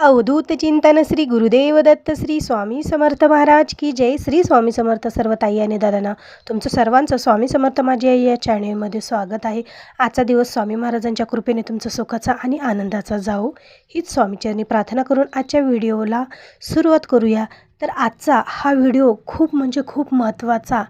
अवधूत चिंतन श्री गुरुदेव दत्त श्री स्वामी समर्थ महाराज की जय. श्री स्वामी समर्थ सर्व ताई आणि दादांना तुमचं सर्वांचं स्वामी समर्थ माझी या चॅनेलमध्ये स्वागत आहे. आजचा दिवस स्वामी महाराजांच्या कृपेने तुमचं सुखाचा आणि आनंदाचा जाओ. हीच स्वामीचरणी प्रार्थना करून आजच्या व्हिडिओला सुरुवात करूया. तर आजचा हा व्हिडिओ खूप म्हणजे खूप महत्त्वाचा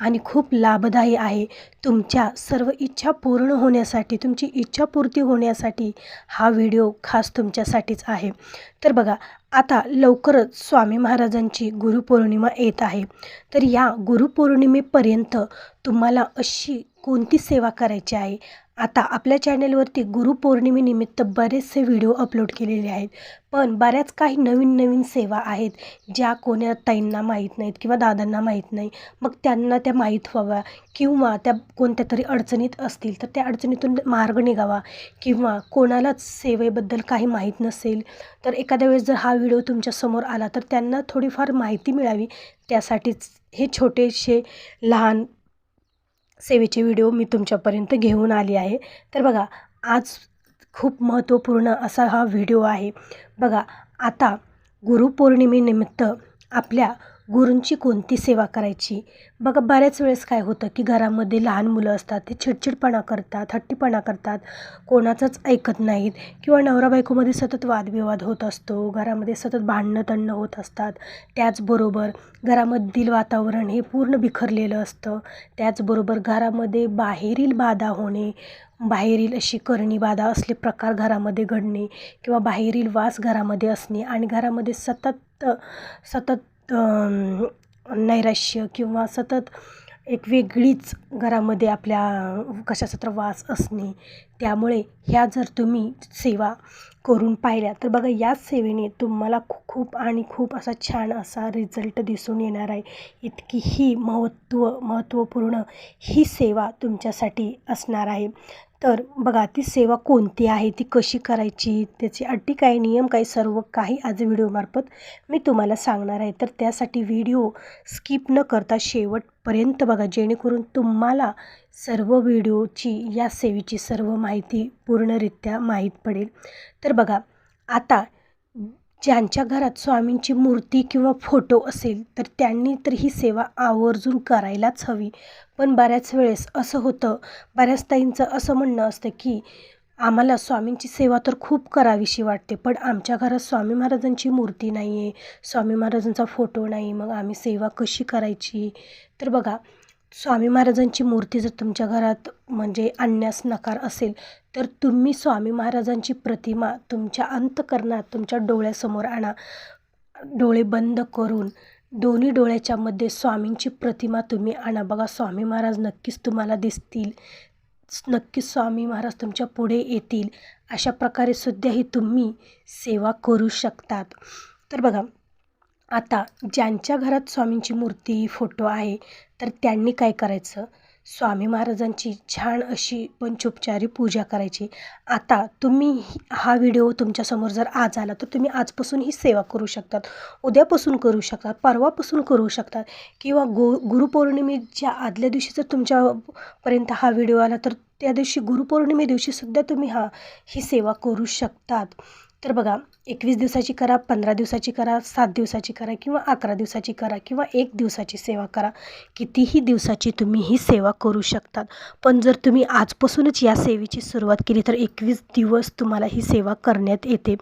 आणि खूप लाभदायी आहे. तुमच्या सर्व इच्छा पूर्ण होण्यासाठी तुमची इच्छापूर्ती होण्यासाठी हा व्हिडिओ खास तुमच्यासाठीच आहे. तर बघा आता लवकरच स्वामी महाराजांची गुरुपौर्णिमा येत आहे. तर या गुरुपौर्णिमेपर्यंत तुम्हाला अशी कोणती सेवा करायची आहे? आता आपल्या चॅनेलवरती गुरुपौर्णिमेनिमित्त बरेचसे व्हिडिओ अपलोड केलेले आहेत. पण बऱ्याच काही नवीन नवीन सेवा आहेत ज्या कोण्या ताईंना माहीत नाहीत किंवा दादांना माहीत नाही. मग त्यांना त्या माहीत व्हाव्या किंवा त्या कोणत्या तरी अडचणीत असतील तर त्या अडचणीतून मार्ग निघावा किंवा कोणालाच सेवेबद्दल काही माहीत नसेल तर एखाद्या वेळेस जर हा व्हिडिओ तुमच्यासमोर आला तर त्यांना थोडीफार माहिती मिळावी. त्यासाठीच हे छोटेसे लहान सेवेचे व्हिडिओ मी तुमच्यापर्यंत घेऊन आली आहे. तर बघा आज खूप महत्त्वपूर्ण असा हा व्हिडिओ आहे. बघा आता गुरुपौर्णिमेनिमित्त आपल्या गुरूंची कोणती सेवा करायची? बघा बऱ्याच वेळेस काय होतं की घरामध्ये लहान मुलं असतात ते चिडचिडपणा करतात हट्टीपणा करतात कोणाचंच ऐकत नाहीत किंवा नवरा बायकोमध्ये सतत वादविवाद होत असतो घरामध्ये सतत भांडणं तणणं होत असतात. त्याचबरोबर घरामधील वातावरण हे पूर्ण बिखरलेलं असतं. त्याचबरोबर घरामध्ये बाहेरील बाधा होणे बाहेरील अशी करणी बाधा असले प्रकार घरामध्ये घडणे किंवा बाहेरील वास घरामध्ये असणे आणि घरामध्ये सतत सतत नैराश्य किंवा सतत एक वेगळीच घरामध्ये आपल्या कशाचा तर वास असणे त्यामुळे ह्या जर तुम्ही सेवा करून पाहिल्या तर बघा याच सेवेने तुम्हाला खूप आणि खूप असा छान असा रिझल्ट दिसून येणार आहे. इतकी ही महत्त्व महत्त्वपूर्ण ही सेवा तुमच्यासाठी असणार आहे. तर बघा ती सेवा कोणती आहे? ती कशी करायची? त्याची अटी काय? नियम काय? सर्व काही आज व्हिडिओमार्फत मी तुम्हाला सांगणार आहे. तर त्यासाठी व्हिडिओ स्किप न करता शेवटपर्यंत बघा जेणेकरून तुम्हाला सर्व व्हिडिओची या सेवेची सर्व माहिती पूर्णरित्या माहीत पडेल. तर बघा आता ज्यांच्या घरात स्वामींची मूर्ती किंवा फोटो असेल तर त्यांनी तर ही सेवा आवर्जून करायलाच हवी. पण बऱ्याच वेळेस असं होतं बऱ्याच ताईंचं असं म्हणणं असतं की आम्हाला स्वामींची सेवा तर खूप करावीशी वाटते पण आमच्या घरात स्वामी महाराजांची मूर्ती नाही आहे स्वामी महाराजांचा फोटो नाही मग आम्ही सेवा कशी करायची? तर बघा स्वामी महाराजांची मूर्ती जर तुमच्या घरात म्हणजे आणण्यास नकार असेल तर तुम्ही स्वामी महाराजांची प्रतिमा तुमच्या अंतकरणात तुमच्या डोळ्यासमोर आणा. डोळे बंद करून दोन्ही डोळ्याच्यामध्ये स्वामींची प्रतिमा तुम्ही आणा. बघा स्वामी महाराज नक्कीच तुम्हाला दिसतील. नक्कीच स्वामी महाराज तुमच्यापुढे येतील. अशा प्रकारे सुद्धाही तुम्ही सेवा करू शकतात. तर बघा आता ज्यांच्या घरात स्वामींची मूर्ती फोटो आहे तर त्यांनी काय करायचं? स्वामी महाराजांची छान अशी पंचोपचारी पूजा करायची. आता तुम्ही हा व्हिडिओ तुमच्यासमोर जर आज आला तर तुम्ही आजपासून ही सेवा करू शकतात. उद्यापासून करू शकतात परवापासून करू शकतात. किंवा गो गुरुपौर्णिमेच्या आदल्या दिवशी जर तुमच्यापर्यंत हा व्हिडिओ आला तर त्या दिवशी गुरुपौर्णिमे दिवशीसुद्धा तुम्ही हा ही सेवा करू शकतात. तर बघा एकवीस दिवसाची करा पंधरा दिवसाची करा सात दिवसाची करा किंवा अकरा दिवसाची करा किंवा एक दिवसाची सेवा करा. कितीही दिवसाची तुम्ही ही सेवा करू शकतात. पण जर तुम्ही आजपासूनच या सेवेची सुरुवात केली तर एकवीस दिवस तुम्हाला ही सेवा करण्यात येते.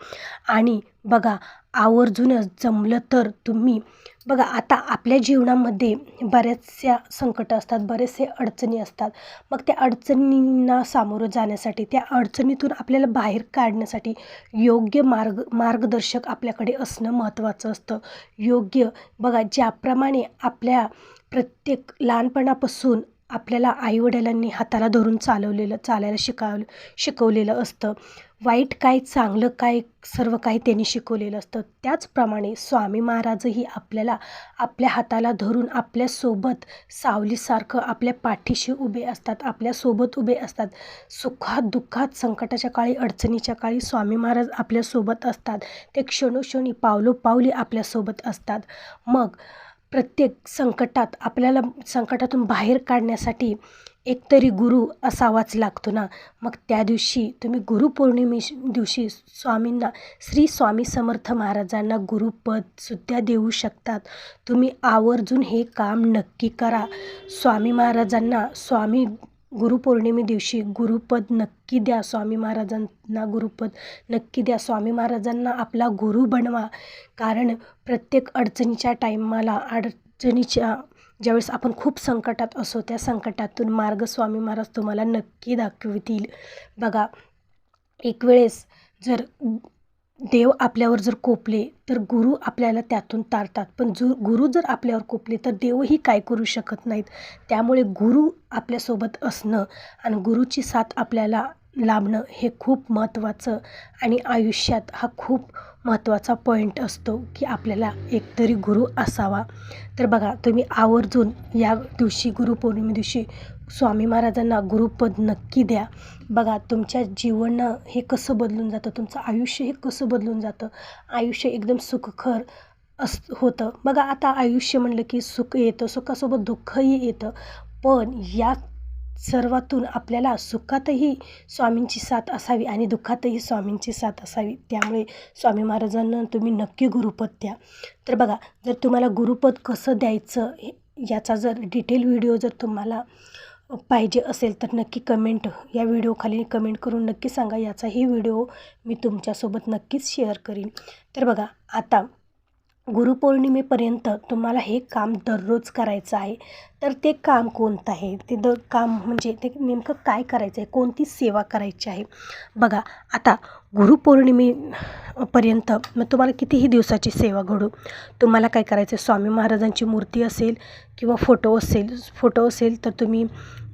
आणि बघा आवर्जूनच जमलं तर तुम्ही बघा आता आपल्या जीवनामध्ये बऱ्याचशा संकटं असतात बरेचसे अडचणी असतात. मग त्या अडचणींना सामोरं जाण्यासाठी त्या अडचणीतून आपल्याला बाहेर काढण्यासाठी योग्य मार्ग मार्गदर्शक आपल्याकडे असणं महत्त्वाचं असतं. योग्य बघा ज्याप्रमाणे आपल्या प्रत्येक लहानपणापासून आपल्याला आईवडिलांनी हाताला धरून चालवलेलं चालायला शिकाव शिकवलेलं असतं. वाईट काय चांगलं काय सर्व काही त्यांनी शिकवलेलं असतं. त्याचप्रमाणे स्वामी महाराजही आपल्याला आपल्या हाताला धरून आपल्यासोबत सावलीसारखं आपल्या पाठीशी उभे असतात आपल्यासोबत उभे असतात. सुखात दुःखात संकटाच्या काळी अडचणीच्या काळी स्वामी महाराज आपल्यासोबत असतात. ते क्षणोक्षणी पावलोपावली आपल्यासोबत असतात. मग प्रत्येक संकटात आपल्याला संकटातून बाहेर काढण्यासाठी एकतरी गुरु असावाच लागतो ना. मग त्या दिवशी तुम्ही गुरुपौर्णिमे दिवशी स्वामींना श्री स्वामी समर्थ महाराजांना गुरुपदसुद्धा देऊ शकतात. तुम्ही आवर्जून हे काम नक्की करा. स्वामी महाराजांना स्वामी गुरुपौर्णिमे दिवशी गुरुपद नक्की द्या. स्वामी महाराजांना गुरुपद नक्की द्या. स्वामी महाराजांना आपला गुरु बनवा. कारण प्रत्येक अडचणीच्या टाईमाला अडचणीच्या ज्यावेळेस आपण खूप संकटात असो त्या संकटातून मार्ग स्वामी महाराज तुम्हाला नक्की दाखवतील. बघा एक वेळेस जर देव आपल्यावर जर कोपले तर गुरु आपल्याला त्यातून तारतात. पण जो गुरु जर आपल्यावर कोपले तर देवही काय करू शकत नाहीत. त्यामुळे गुरु आपल्यासोबत असणं आणि गुरुची साथ आपल्याला लाभणं हे खूप महत्त्वाचं आणि आयुष्यात हा खूप महत्त्वाचा पॉईंट असतो की आपल्याला एकतरी गुरु असावा. तर बघा तुम्ही आवर्जून या दिवशी गुरुपौर्णिमे दिवशी स्वामी महाराजांना गुरुपद नक्की द्या. बघा तुमच्या जीवन हे कसं बदलून जातं तुमचं आयुष्य हे कसं बदलून जातं. आयुष्य एकदम सुखकर अस होतं. बघा आता आयुष्य म्हणलं की सुख येतं सुखासोबत दुःखही येतं. पण या सर्वातून आपल्याला सुखातही स्वामींची साथ असावी आणि दुःखातही स्वामींची साथ असावी. त्यामुळे स्वामी महाराजांना तुम्ही नक्की गुरुपद द्या. तर बघा जर तुम्हाला गुरुपद कसं द्यायचं याचा जर डिटेल व्हिडिओ जर तुम्हाला पाहिजे असेल तर नक्की कमेंट या व्हिडिओखाली कमेंट करून नक्की सांगा. याचाही व्हिडिओ मी तुमच्यासोबत नक्कीच शेअर करीन. तर बघा आता गुरुपौर्णिमेपर्यंत तुम्हाला हे काम दररोज करायचं आहे. तर ते काम कोणतं आहे? ते द काम म्हणजे ते नेमकं काय करायचं आहे? कोणती सेवा करायची आहे? बघा आता गुरुपौर्णिमेपर्यंत मग तुम्हाला कितीही दिवसाची सेवा घडू. तुम्हाला काय करायचं आहे स्वामी महाराजांची मूर्ती असेल किंवा फोटो असेल फोटो असेल तर तुम्ही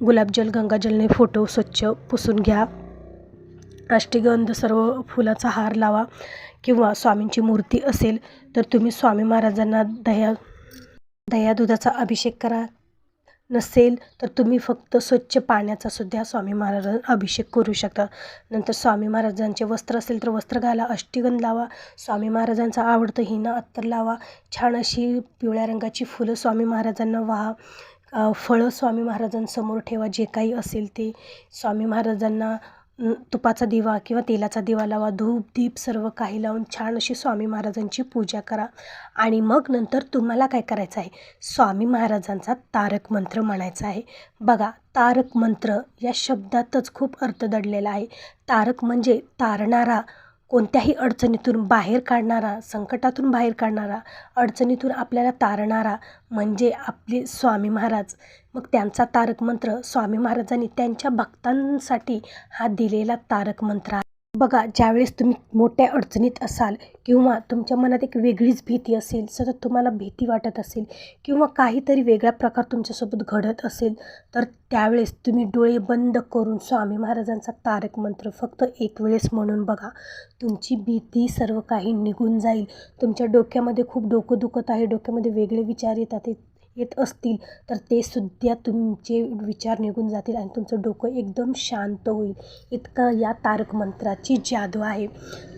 गुलाबजल गंगाजलने फोटो स्वच्छ पुसून घ्या. अष्टगंध सर्व फुलाचा हार लावा. किंवा स्वामींची मूर्ती असेल तर तुम्ही स्वामी महाराजांना दह्या दह्या दुधाचा अभिषेक करा. नसेल तर तुम्ही फक्त स्वच्छ पाण्याचा सुद्धा स्वामी महाराजांना अभिषेक करू शकता. नंतर स्वामी महाराजांचे वस्त्र असेल तर वस्त्र घाला अष्टगंध लावा. स्वामी महाराजांचा आवडतं हिना अत्तर लावा. छान अशी पिवळ्या रंगाची फुलं स्वामी महाराजांना वाहा फळं स्वामी महाराजांसमोर ठेवा जे काही असेल ते. स्वामी महाराजांना तुपाचा दिवा किंवा तेलाचा दिवा लावा धूप दीप सर्व काही लावून छान अशी स्वामी महाराजांची पूजा करा. आणि मग नंतर तुम्हाला काय करायचं आहे? स्वामी महाराजांचा तारक मंत्र म्हणायचा आहे. बघा तारक मंत्र या शब्दातच खूप अर्थ दडलेला आहे. तारक म्हणजे तारणारा कोणत्याही अडचणीतून बाहेर काढणारा संकटातून बाहेर काढणारा अडचणीतून आपल्याला तारणारा म्हणजे आपले स्वामी महाराज. मग त्यांचा तारक मंत्र स्वामी महाराजांनी त्यांच्या भक्तांसाठी हा दिलेला तारक मंत्र आहे. बघा ज्यावेळेस तुम्ही मोठ्या अडचणीत असाल किंवा तुमच्या मनात एक वेगळीच भीती असेल सतत तुम्हाला भीती वाटत असेल किंवा काहीतरी वेगळा प्रकार तुमच्यासोबत घडत असेल तर त्यावेळेस तुम्ही डोळे बंद करून स्वामी महाराजांचा तारक मंत्र फक्त एक वेळेस म्हणून बघा. तुमची भीती सर्व काही निघून जाईल. तुमच्या डोक्यामध्ये खूप डोकं दुखत आहे डोक्यामध्ये वेगळे विचार येतात येत असतील तर ते सुद्धा तुमचे विचार निघून जातील आणि तुमचं डोकं एकदम शांत होईल. इतकं या तारक मंत्राची जादू आहे.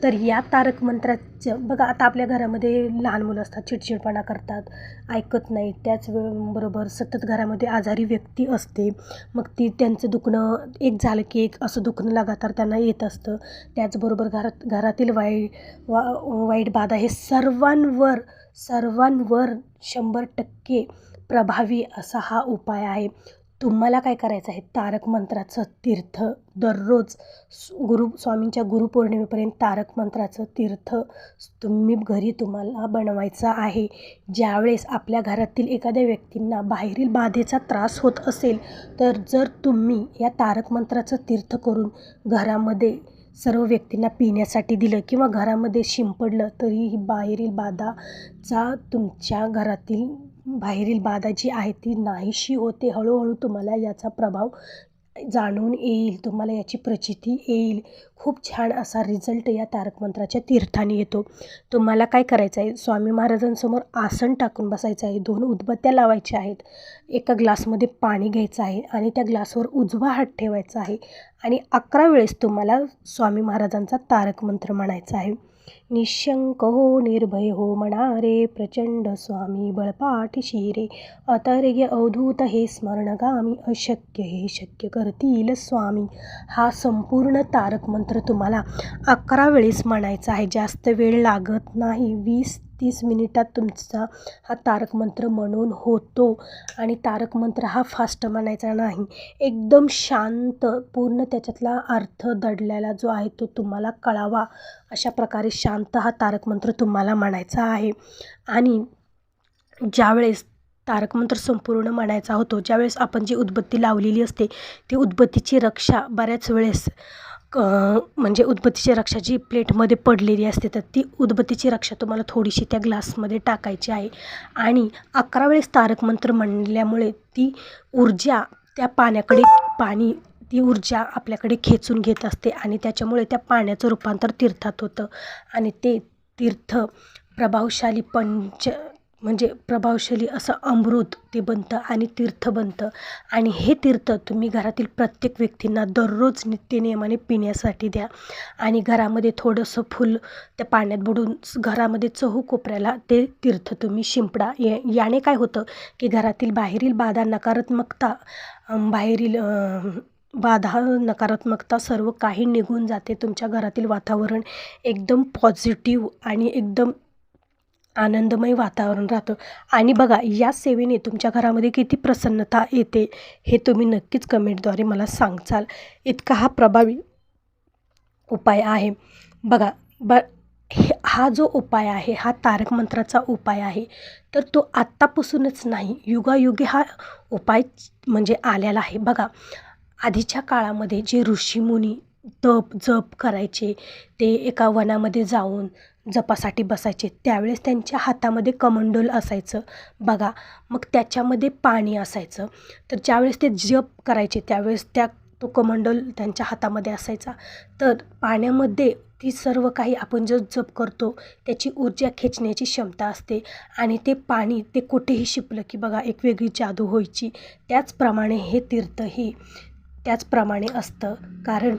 तर या तारक मंत्राचं बघा आता आपल्या घरामध्ये लहान मुलं असतात चिडचिडपणा करतात ऐकत नाही त्याच बरोबर सतत घरामध्ये आजारी व्यक्ती असते. मग ती त्यांचं दुखणं एक झालं की एक असं दुखणं लगातार त्यांना येत असतं. त्याचबरोबर घरात घरातील वाईट वा वाईट बाधा हे सर्वांवर सर्वांवर शंभर टक्के प्रभावी असा हा उपाय आहे. तुम्हाला काय करायचं आहे? तारक मंत्राचं तीर्थ दररोज गुरु स्वामींच्या गुरुपौर्णिमेपर्यंत तारक मंत्राचं तीर्थ तुम्ही घरी तुम्हाला बनवायचं आहे. ज्यावेळेस आपल्या घरातील एखाद्या व्यक्तींना बाहेरील बाधेचा त्रास होत असेल तर जर तुम्ही या तारक मंत्राचं तीर्थ करून घरामध्ये सर्व व्यक्तींना पिण्यासाठी दिलं किंवा घरामध्ये शिंपडलं तरी ही बाहेरील बाधाचा तुमच्या घरातील बाहेरील बाधा जी आहे ती नाहीशी होते. हळूहळू तुम्हाला याचा प्रभाव जाणून येईल तुम्हाला याची प्रचिती येईल. खूप छान असा रिझल्ट या तारक मंत्राच्या तीर्थाने येतो. तुम्हाला काय करायचं आहे स्वामी महाराजांसमोर आसन टाकून बसायचं आहे. दोन उदबत्त्या लावायच्या आहेत. एका ग्लासमध्ये पाणी घ्यायचं आहे आणि त्या ग्लासवर उजवा हात ठेवायचा आहे आणि अकरा वेळेस तुम्हाला स्वामी महाराजांचा तारक मंत्र म्हणायचा आहे. निशंक हो निर्भय हो म्हणा प्रचंड स्वामी बळपाठीशी रे अतर्य अवधूत हे स्मरणगामी अशक्य हे शक्य करतील स्वामी. हा संपूर्ण तारक मंत्र तुम्हाला अकरा वेळेस म्हणायचा आहे. जास्त वेळ लागत नाही. वीस तीस मिनिटात तुमचा हा तारक मंत्र म्हणून होतो. आणि तारक मंत्र हा फास्ट म्हणायचा नाही. एकदम शांत पूर्ण त्याच्यातला अर्थ दडलेला जो आहे तो तुम्हाला कळावा. अशा प्रकारे शांत हा तारक मंत्र तुम्हाला म्हणायचा आहे. आणि ज्यावेळेस तारक मंत्र संपूर्ण म्हणायचा होतो ज्यावेळेस आपण जी उदबत्ती लावलेली असते ती उदबत्तीची रक्षा बऱ्याच वेळेस क म्हणजे उदबत्तीची रक्षा जी प्लेटमध्ये पडलेली असते तर ती उदबत्तीची रक्षा तुम्हाला थोडीशी त्या ग्लासमध्ये टाकायची आहे. आणि अकरा वेळेस तारक मंत्र म्हणल्यामुळे ती ऊर्जा त्या पाण्याकडे पाणी ती ऊर्जा आपल्याकडे खेचून घेत असते आणि त्याच्यामुळे त्या पाण्याचं रूपांतर तीर्थात होतं. आणि ते तीर्थ प्रभावशाली पंच म्हणजे प्रभावशाली असं अमृत ते बनतं आणि तीर्थ बनतं. आणि हे तीर्थ तुम्ही घरातील प्रत्येक व्यक्तींना दररोज नित्यनियमाने पिण्यासाठी द्या. आणि घरामध्ये थोडंसं फुल त्या पाण्यात बुडून घरामध्ये चहू कोपऱ्याला ते तीर्थ तुम्ही शिंपडा. या याने काय होतं की घरातील बाहेरील बाधा नकारात्मकता बाहेरील बाधा नकारात्मकता सर्व काही निघून जाते. तुमच्या घरातील वातावरण एकदम पॉझिटिव्ह आणि एकदम आनंदमय वातावरण राहतं. आणि बघा या सेवेने तुमच्या घरामध्ये किती प्रसन्नता येते हे तुम्ही नक्कीच कमेंटद्वारे मला सांगचाल. इतका हा प्रभावी उपाय आहे. बघा ब हे हा जो उपाय आहे हा तारक मंत्राचा उपाय आहे तर तो आत्तापासूनच नाही युगायुगे हा उपाय म्हणजे आलेला आहे. बघा आधीच्या काळामध्ये जे ऋषीमुनी तप जप करायचे ते एका वनामध्ये जाऊन जपासाठी बसायचे. त्यावेळेस त्यांच्या हातामध्ये कमंडोल असायचं. बघा मग त्याच्यामध्ये पाणी असायचं. तर ज्यावेळेस ते जप करायचे त्यावेळेस त्या तो कमंडोल त्यांच्या हातामध्ये असायचा. तर पाण्यामध्ये ती सर्व काही आपण जो जप करतो त्याची ऊर्जा खेचण्याची क्षमता असते आणि ते पाणी ते कुठेही शिपलं की बघा एक वेगळी जादू व्हायची. त्याचप्रमाणे हे तीर्थही. त्याचप्रमाणे असतं. कारण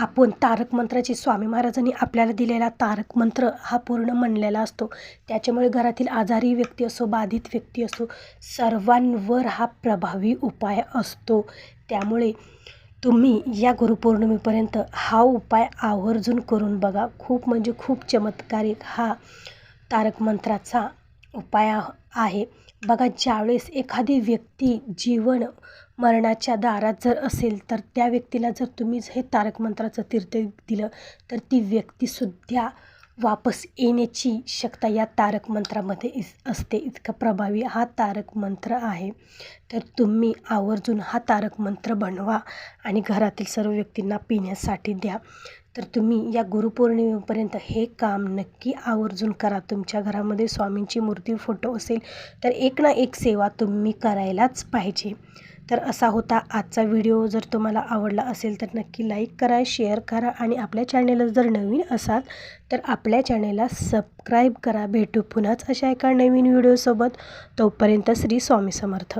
आपण तारक मंत्राची स्वामी महाराजांनी आपल्याला दिलेला तारक मंत्र हा पूर्ण म्हणलेला असतो. त्याच्यामुळे घरातील आजारी व्यक्ती असो बाधित व्यक्ती असो सर्वांवर हा प्रभावी उपाय असतो. त्यामुळे तुम्ही या गुरुपौर्णिमेपर्यंत हा उपाय आवर्जून करून बघा. खूप म्हणजे खूप चमत्कारिक हा तारक मंत्राचा उपाय आहे. बघा ज्यावेळेस एखादी व्यक्ती जीवन मरणाच्या दारात जर असेल तर त्या व्यक्तीला जर तुम्ही हे तारक मंत्राचं तीर्थ दिलं तर ती व्यक्तीसुद्धा वापस येण्याची शक्यता या तारक मंत्रामध्ये इस असते. इतका प्रभावी हा तारक मंत्र आहे. तर तुम्ही आवर्जून हा तारक मंत्र बनवा आणि घरातील सर्व व्यक्तींना पिण्यासाठी द्या. तर तुम्ही या गुरुपौर्णिमेपर्यंत हे काम नक्की आवर्जून करा. तुमच्या घरामध्ये स्वामींची मूर्ती फोटो असेल तर एक ना एक सेवा तुम्ही करायलाच पाहिजे. तर असा होता आजचा व्हिडिओ. जर तुम्हाला आवडला असेल तर नक्की लाईक करा शेअर करा आणि आपल्या चॅनेलला जर नवीन असाल तर आपल्या चॅनेलला सबस्क्राईब करा. भेटू पुन्हाच अशा एका नवीन व्हिडिओसोबत. तोपर्यंत श्री स्वामी समर्थ.